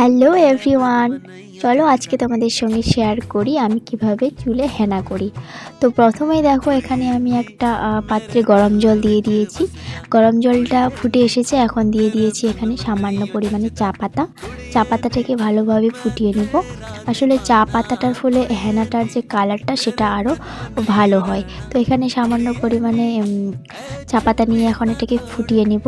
Hello everyone. চলো আজকে তোমাদের সঙ্গে শেয়ার করি আমি কীভাবে চুলে হেনা করি। তো প্রথমেই দেখো এখানে আমি একটা পাত্রে গরম জল দিয়ে দিয়েছি। গরম জলটা ফুটে এসেছে, এখন দিয়ে দিয়েছি এখানে সামান্য পরিমাণে চা পাতা। চা পাতাটাকে ভালোভাবে ফুটিয়ে নিব। আসলে চা পাতাটার ফলে হেনাটার যে কালারটা সেটা আরও ভালো হয়। তো এখানে সামান্য পরিমাণে চা পাতা নিয়ে এখন এটাকে ফুটিয়ে নিব।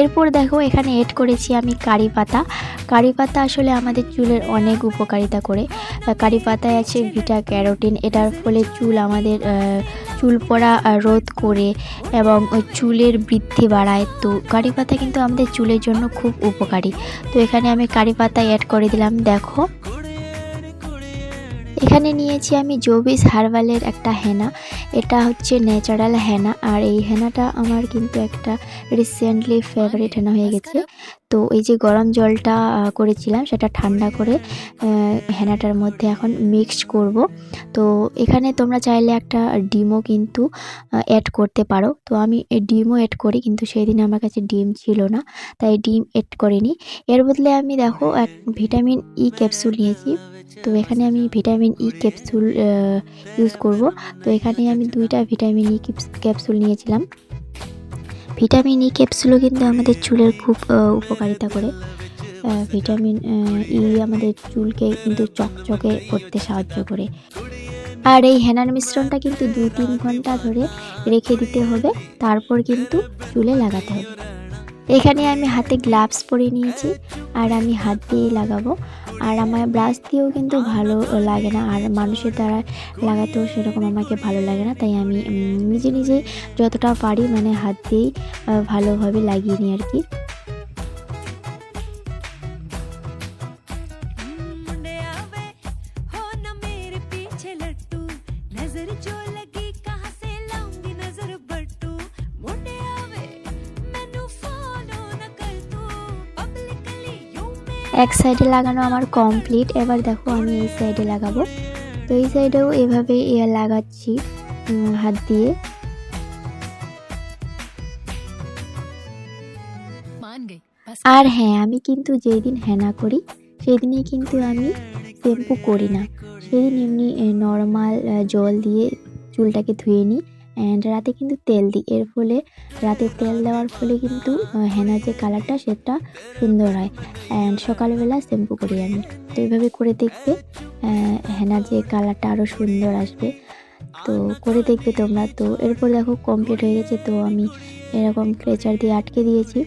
এরপর দেখো, এখানে এড করেছি আমি কারি পাতা। কারি পাতা আসলে আমাদের চুলের অনেক উপকারিতা করে। কারি পাতায় আছে ভিটা ক্যারোটিন, এটার ফলে চুল আমাদের চুল পড়া রোধ করে এবং চুলের বৃদ্ধি বাড়ায়। তো কারি পাতা কিন্তু আমাদের চুলের জন্য খুব উপকারী। তো এখানে আমি কারি পাতা অ্যাড করে দিলাম, দেখো। এখানে নিয়েছি আমি জবিস হার্বালের একটা হেনা। এটা হচ্ছে ন্যাচারাল হেনা। আর এই হেনাটা আমার কিন্তু একটা রিসেন্টলি ফেভারিট হেনা হয়ে গেছে। তো এই যে গরম জলটা করেছিলাম, সেটা ঠান্ডা করে হেনাটার মধ্যে এখন মিক্সড করব। তো এখানে তোমরা চাইলে একটা ডিমও কিন্তু অ্যাড করতে পারো। তো আমি ডিমও অ্যাড করি, কিন্তু সেই দিন আমার কাছে ডিম ছিল না, তাই ডিম অ্যাড করিনি। এর বদলে আমি দেখো, এক ভিটামিন ই ক্যাপসুল নিয়েছি। তো এখানে আমি ভিটামিন ই ক্যাপসুল ইউজ করব। তো এখানে আমি দুইটা ভিটামিন ই ক্যাপসুল নিয়েছিলাম। ভিটামিন ই ক্যাপসুলও কিন্তু আমাদের চুলের খুব উপকারিতা করে। ভিটামিন ই আমাদের চুলকে কিন্তু চকচকে করতে সাহায্য করে। আর এই হেনার মিশ্রণটা কিন্তু দুই তিন ঘণ্টা ধরে রেখে দিতে হবে, তারপর কিন্তু চুলে লাগাতে হবে। এখানে আমি হাতে গ্লাভস পরে নিয়েছি, আর আমি হাত দিয়েই লাগাবো। আর আমার ব্রাশ দিয়েও কিন্তু ভালো লাগে না। আর মানুষের দ্বারা লাগাতেও সেরকম আমাকে ভালো লাগে না। তাই আমি নিজে নিজে যতটা পারি মানে হাত দিয়েই ভালোভাবে লাগিয়ে নিই আর কি। এক সাইডে লাগানো আমার কমপ্লিট এবার দেখো আমি এই সাইডে লাগাবো। তো এই সাইডেও এভাবে লাগাচ্ছি হাত দিয়ে। আর হ্যাঁ আমি কিন্তু যেদিন হেনা করি, সেদিনই কিন্তু আমি শ্যাম্পু করি না। সেদিন এমনি নর্মাল জল দিয়ে চুলটাকে ধুয়ে নিই। অ্যান্ড রাতে কিন্তু তেল দিই এর ফলে রাতে তেল দেওয়ার ফলে কিন্তু হেনার যে কালারটা সেটা সুন্দর হয়। অ্যান্ড সকালবেলা শ্যাম্পু করি আমি। তো এইভাবে করে দেখবে হেনার যে কালারটা আরও সুন্দর আসবে। তো করে দেখবে তোমরা। তো এরপর দেখো কমপ্লিট হয়ে গেছে। তো আমি এরকম ক্লেচার দিয়ে আটকে দিয়েছি।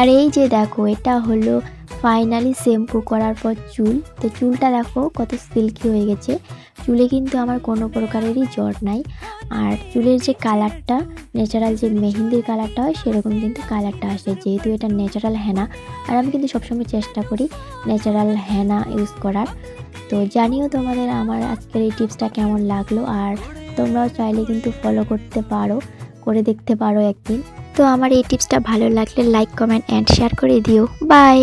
আর এই যে দেখো, এটা হলো ফাইনালি শ্যাম্পু করার পর চুল। তো চুলটা দেখো কত সিল্কি হয়ে গেছে। চুলে কিন্তু আমার কোনো প্রকারেরই জ্বর নাই। আর চুলের যে কালারটা ন্যাচারাল যে মেহেন্দির কালারটা হয়, সেরকম কিন্তু কালারটা আসে। যেহেতু এটা ন্যাচারাল হেনা আর আমি কিন্তু সবসময় চেষ্টা করি ন্যাচারাল হেনা ইউজ করার। তো জানিও তোমাদের আমার আজকের এই টিপসটা কেমন লাগল, আর তোমরাও চাইলে কিন্তু ফলো করতে পারো, করে দেখতে পারো একদিন। তো আমার এই টিপসটা ভালো লাগলে লাইক কমেন্ট অ্যান্ড শেয়ার করে দিও। বাই